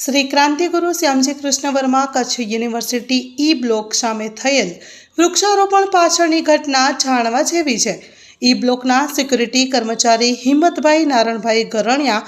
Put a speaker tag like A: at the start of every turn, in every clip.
A: Shri Krantiguru Shyamji Krishna Varma Kutch university E block સામે થયેલ વૃક્ષારોપણ પાછળની ઘટના જાણવા જેવી છે. ઈ બ્લોકના સિક્યુરિટી કર્મચારી હિંમતભાઈ નારણભાઈ ગરણિયા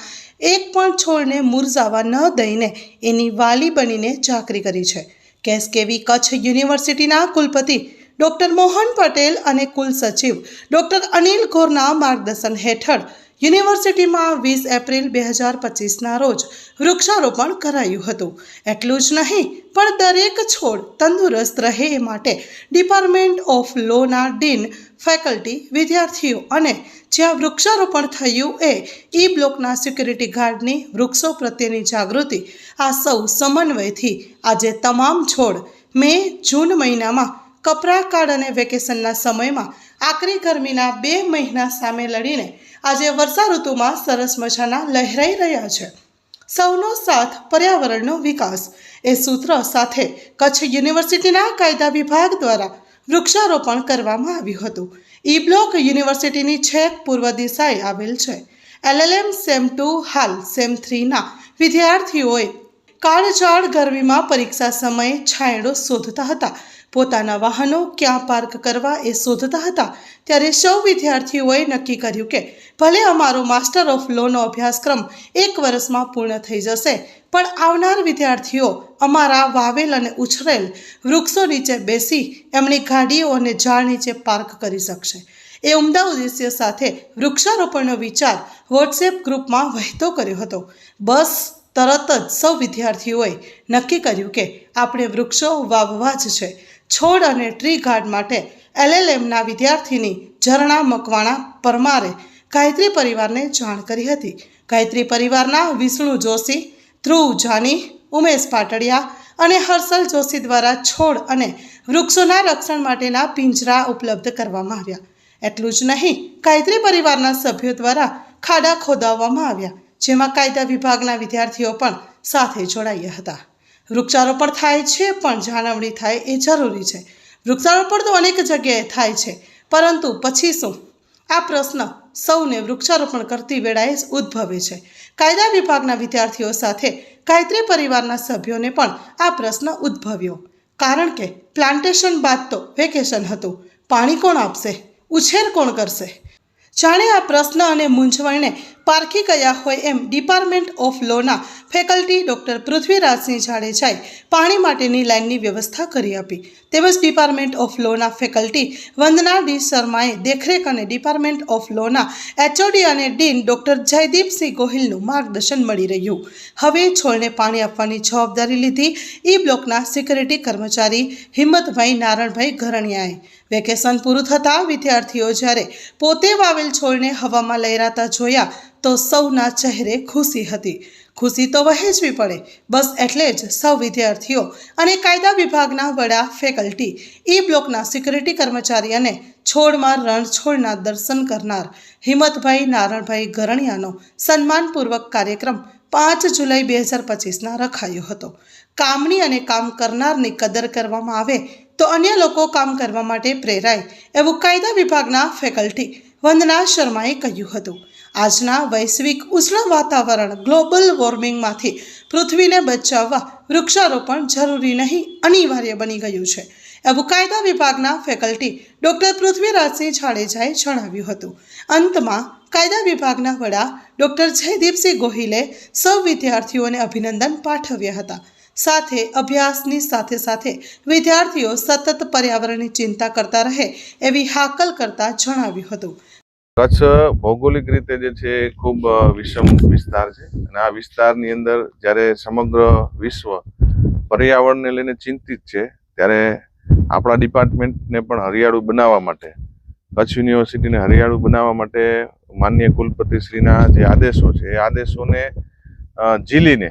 A: એક પણ છોડને મુરઝાવા ન દઈને એની વાલી બનીને ચાકરી કરી છે. કેસ કેવી કચ્છ યુનિવર્સિટીના કુલપતિ ડૉક્ટર મોહન પટેલ અને કુલ સચિવ ડૉક્ટર અનિલ ગોરના માર્ગદર્શન હેઠળ યુનિવર્સિટીમાં વીસ એપ્રિલ બે હજાર પચીસના રોજ વૃક્ષારોપણ કરાયું હતું. એટલું જ નહીં, પણ દરેક છોડ તંદુરસ્ત રહે એ માટે ડિપાર્ટમેન્ટ ઓફ લોના ડીન ફેકલ્ટી, વિદ્યાર્થીઓ અને જ્યાં વૃક્ષારોપણ થયું એ ઈ બ્લોકના સિક્યુરિટી ગાર્ડની વૃક્ષો પ્રત્યેની જાગૃતિ, આ સૌ સમન્વયથી આજે તમામ છોડ મે જૂન મહિનામાં કપરા કાળ અને વેકેશનના સમયમાં આકરી ગરમીના બે મહિના સામે લડીને આજે વર્ષા ઋતુમાં સરસ મજાના લહેરાઈ રહ્યા છે. સૌનો સાથ પર્યાવરણનો વિકાસ. એ સૂત્ર સાથે કચ્છ યુનિવર્સિટીના કાયદા વિભાગ દ્વારા વૃક્ષારોપણ કરવામાં આવ્યું હતું. ઈ બ્લોક યુનિવર્સિટીની છેક પૂર્વ દિશાએ આવેલ છે. L L M sem two, હાલ સેમ થ્રીના વિદ્યાર્થીઓએ કાળઝાળ ગરમીમાં પરીક્ષા સમયે છાંયડો શોધતા હતા. પોતાના વાહનો ક્યાં પાર્ક કરવા એ શોધતા હતા. ત્યારે સૌ વિદ્યાર્થીઓએ નક્કી કર્યું કે ભલે અમારો માસ્ટર ઓફ લોનો અભ્યાસક્રમ એક વર્ષમાં પૂર્ણ થઈ જશે, પણ આવનાર વિદ્યાર્થીઓ અમારા વાવેલ અને ઉછરેલ વૃક્ષો નીચે બેસી એમની ગાડીઓ અને ઝાડ નીચે પાર્ક કરી શકશે. એ ઉમદા ઉદ્દેશ્ય સાથે વૃક્ષારોપણનો વિચાર વોટ્સએપ ગ્રુપમાં વહેતો કર્યો હતો. બસ તરત જ સૌ વિદ્યાર્થીઓએ નક્કી કર્યું કે આપણે વૃક્ષો વાવવા જ છે. છોડ અને ટ્રી ગાર્ડ માટે એલએલએમના વિદ્યાર્થીની ઝરણા મકવાણા પરમારે ગાયત્રી પરિવારને જાણ કરી હતી. ગાયત્રી પરિવારના વિષ્ણુ જોશી, ધ્રુવ જાની, ઉમેશ પાટડિયા અને હર્ષલ જોશી દ્વારા છોડ અને વૃક્ષોના રક્ષણ માટેના પિંજરા ઉપલબ્ધ કરવામાં આવ્યા. એટલું જ નહીં, ગાયત્રી પરિવારના સભ્યો દ્વારા ખાડા ખોદાવવામાં આવ્યા. જેમાં કાયદા વિભાગના વિદ્યાર્થીઓ પણ સાથે જોડાયા હતા. વૃક્ષારોપણ થાય છે, પણ જાળવણી થાય એ જરૂરી છે. વૃક્ષારોપણ તો અનેક જગ્યાએ થાય છે, પરંતુ પછી શું? આ પ્રશ્ન સૌને વૃક્ષારોપણ કરતી વેળાએ ઉદ્ભવે છે. કાયદા વિભાગના વિદ્યાર્થીઓ સાથે ગાયત્રી પરિવારના સભ્યોને પણ આ પ્રશ્ન ઉદ્ભવ્યો. કારણ કે પ્લાન્ટેશન બાદ તો વેકેશન હતું. પાણી કોણ આપશે? ઉછેર કોણ કરશે? જાણે આ પ્રશ્ન અને મૂંઝવણને પારખી ગયા હોય એમ ડિપાર્ટમેન્ટ ઓફ લોના ફેકલ્ટી ડૉક્ટર પૃથ્વીરાજસિંહ જાડેજાએ પાણી માટેની લાઇનની વ્યવસ્થા કરી આપી. તેમજ ડિપાર્ટમેન્ટ ઓફ લોના ફેકલ્ટી વંદના ડી શર્માએ દેખરેખ અને ડિપાર્ટમેન્ટ ઓફ લોના એચઓડી અને ડીન ડૉક્ટર જયદીપસિંહ ગોહિલનું માર્ગદર્શન મળી રહ્યું. હવે છોડને પાણી આપવાની જવાબદારી લીધી ઈ બ્લોકના સિક્યુરિટી કર્મચારી હિંમતભાઈ નારણભાઈ ઘરણિયાએ. વેકેશન પૂરું થતાં વિદ્યાર્થીઓ જ્યારે પોતે વાવેલ છોડને હવામાં લહેરાતા જોયા તો સૌના ચહેરે ખુશી હતી. ખુશી તો વહેંચવી પડે. બસ એટલે જ સૌ વિદ્યાર્થીઓ અને કાયદા વિભાગના વડા, ફેકલ્ટી, ઈ બ્લોકના સિક્યુરિટી કર્મચારી અને છોડમાં રણછોડના દર્શન કરનાર હિંમતભાઈ નારણભાઈ ગરણિયાનો સન્માનપૂર્વક કાર્યક્રમ પાંચ જુલાઈ બે હજાર પચીસના રખાયો હતો. કામની અને કામ કરનારની કદર કરવામાં આવે તો અન્ય લોકો કામ કરવા માટે પ્રેરાય, એવું કાયદા વિભાગના ફેકલ્ટી વંદના શર્માએ કહ્યું હતું. આજના વૈશ્વિક ઉષ્ણ વાતાવરણ ગ્લોબલ વોર્મિંગમાંથી પૃથ્વીને બચાવવા વૃક્ષારોપણ જરૂરી નહીં, અનિવાર્ય બની ગયું છે. એવું કાયદા વિભાગના ફેકલ્ટી ડૉક્ટર પૃથ્વીરાજસિંહ જાડેજાએ જણાવ્યું હતું. અંતમાં કાયદા વિભાગના વડા ડૉક્ટર જયદીપસિંહ ગોહિલે સૌ વિદ્યાર્થીઓને અભિનંદન પાઠવ્યા હતા. સાથે અભ્યાસની સાથે સાથે વિદ્યાર્થીઓ સતત પર્યાવરણની ચિંતા કરતા રહે એવી હાકલ કરતા જણાવ્યું હતું.
B: કચ્છ ભૌગોલિક રીતે જે છે ખૂબ વિષમ વિસ્તાર છે. અને આ વિસ્તારની અંદર જ્યારે સમગ્ર વિશ્વ પર્યાવરણને લઈને ચિંતિત છે, ત્યારે આપણા ડિપાર્ટમેન્ટને પણ હરિયાળું બનાવવા માટે, કચ્છ યુનિવર્સિટીને હરિયાળું બનાવવા માટે માન્ય કુલપતિશ્રીના જે આદેશો છે, એ આદેશોને ઝીલીને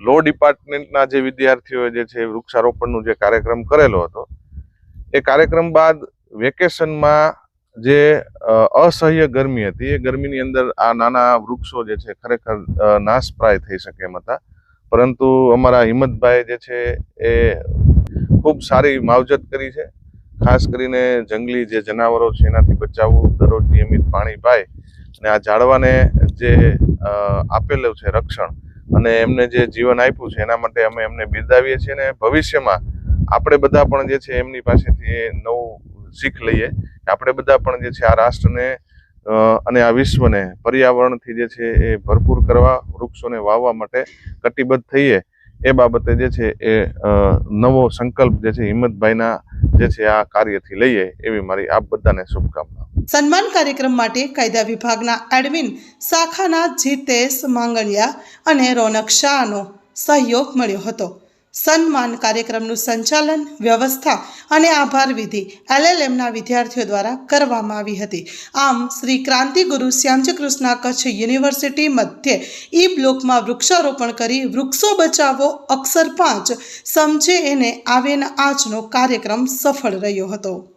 B: લો ડિપાર્ટમેન્ટના જે વિદ્યાર્થીઓએ જે છે વૃક્ષારોપણનો જે કાર્યક્રમ કરેલો હતો, એ કાર્યક્રમ બાદ વેકેશનમાં જે અસહ્ય ગરમી હતી. એ ગરમીની અંદર આ નાના વૃક્ષો જે છે ખરેખર નાશપ્રાય થઈ શકે એમ હતા. પરંતુ અમારા હિંમતભાઈ જે છે એ ખૂબ સારી માવજત કરી છે. ખાસ કરીને જંગલી જે જનાવરો છે એનાથી બચાવવું, દરરોજ નિયમિત પાણી પાય અને આ ઝાડવાને જે આપેલું છે રક્ષણ અને એમને જે જીવન આપ્યું છે એના માટે અમે એમને બિરદાવીએ છીએ અને ભવિષ્યમાં આપણે બધા પણ જે છે એમની પાસેથી નવું શીખ લઈએ. આપણે બધા પણ જે છે આ રાષ્ટ્રને અને આ વિશ્વને પર્યાવરણથી જે છે એ ભરપૂર કરવા, વૃક્ષોને વાવવા માટે કટિબદ્ધ થઈએ. એ બાબતે જે છે એ નવો સંકલ્પ જે છે હિંમતભાઈના જે છે આ કાર્યથી લઈએ એવી મારી આપ બધાને શુભકામના.
A: સન્માન કાર્યક્રમ માટે કાયદા વિભાગના એડમિન શાખાના જીતેશ માંગણિયા અને રોનક શાહનો સહયોગ મળ્યો હતો. સન્માન કાર્યક્રમનું સંચાલન, વ્યવસ્થા અને આભાર વિધિ એલએલએમના વિદ્યાર્થીઓ દ્વારા કરવામાં આવી હતી. આમ, શ્રી ક્રાંતિગુરુ શ્યામજી કૃષ્ણા કચ્છ યુનિવર્સિટી મધ્યે ઈ બ્લોકમાં વૃક્ષારોપણ કરી વૃક્ષો બચાવો અક્ષર પાંચ સમજે એને આવેન આજનો કાર્યક્રમ સફળ રહ્યો હતો.